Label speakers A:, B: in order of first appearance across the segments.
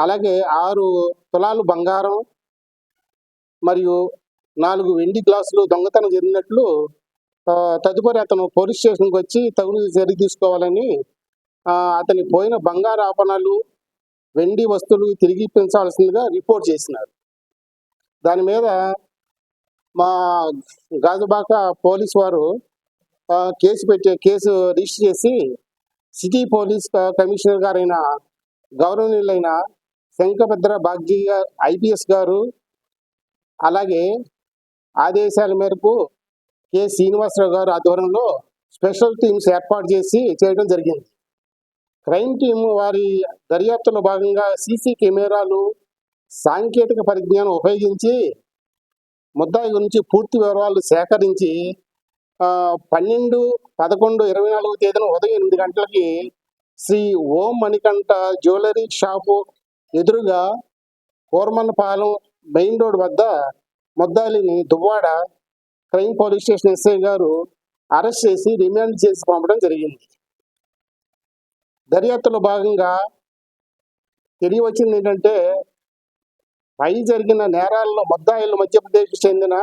A: అలాగే ఆరు తులాలు బంగారం మరియు నాలుగు వెండి గ్లాసులు దొంగతనం జరిగినట్లు తదుపరి అతను పోలీస్ స్టేషన్కి వచ్చి తగులు చర్య తీసుకోవాలని అతని పోయిన బంగారు ఆపణలు వెండి వస్తువులు తిరిగి ఇప్పించాల్సిందిగా రిపోర్ట్ చేసినారు. దాని మీద మా గాజుబాక పోలీస్ వారు కేసు పెట్టే కేసు రిజిస్టర్ చేసి సిటీ పోలీస్ కమిషనర్ గారైన గౌరవనీయులైన శంకభద్ర బాగ్జీ గారు ఐపీఎస్ గారు అలాగే ఆదేశాల మేరకు కె. శ్రీనివాసరావు గారు ఆధ్వర్యంలో స్పెషల్ టీమ్స్ ఏర్పాటు చేసి చేయడం జరిగింది. క్రైమ్ టీమ్ వారి దర్యాప్తులో భాగంగా సీసీ కెమెరాలు సాంకేతిక పరిజ్ఞానం ఉపయోగించి ముద్దాయి గురించి పూర్తి వివరాలు సేకరించి పన్నెండు పదకొండు ఇరవై నాలుగు తేదీన ఉదయం ఎనిమిది గంటలకి శ్రీ ఓం మణికంఠ జ్యువెలరీ షాపు ఎదురుగా కోర్మన్పాలెం మెయిన్ రోడ్ వద్ద ముద్దాలిని Duvvada crime police station SI గారు అరెస్ట్ చేసి రిమాండ్ చేసి పంపడం జరిగింది. దర్యాప్తులో భాగంగా తెలియవచ్చింది ఏంటంటే పై జరిగిన నేరాల్లో ముద్దాయిలు మధ్యప్రదేశ్కు చెందిన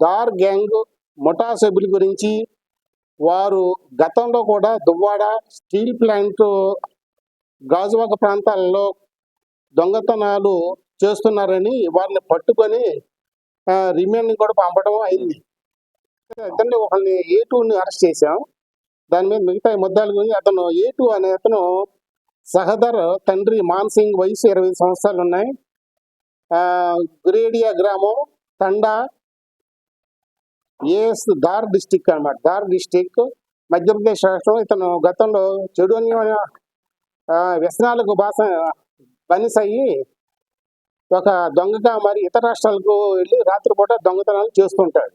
A: దార్ గ్యాంగ్ ముఠా సభ్యుల గురించి వారు గతంలో కూడా దువ్వాడ స్టీల్ ప్లాంట్ గాజువాక ప్రాంతాలలో దొంగతనాలు చేస్తున్నారని వారిని పట్టుకొని రిమాండ్ కూడా పంపడం అయింది. అతన్ని ఒకరిని ఏ టూని అరెస్ట్ చేశాం. దాని మీద మిగతా ముద్దాలు గురించి అతను ఏ టూ అనే అతను సహదర్ తండ్రి మాన్ సింగ్ వయసు ఇరవై సంవత్సరాలు ఉన్నాయి. ఆ, గురేడియా గ్రామం తండా ఏఎస్ దార్ డిస్టిక్ అనమాట దార్ డిస్టిక్ మధ్యప్రదేశ్ రాష్ట్రం ఇతను గతంలో చెడు వ్యసనాలకు బాస బనిసయ్యి ఒక దొంగగా మరి ఇతర రాష్ట్రాలకు వెళ్ళి రాత్రిపూట దొంగతనాలు చేస్తుంటాడు.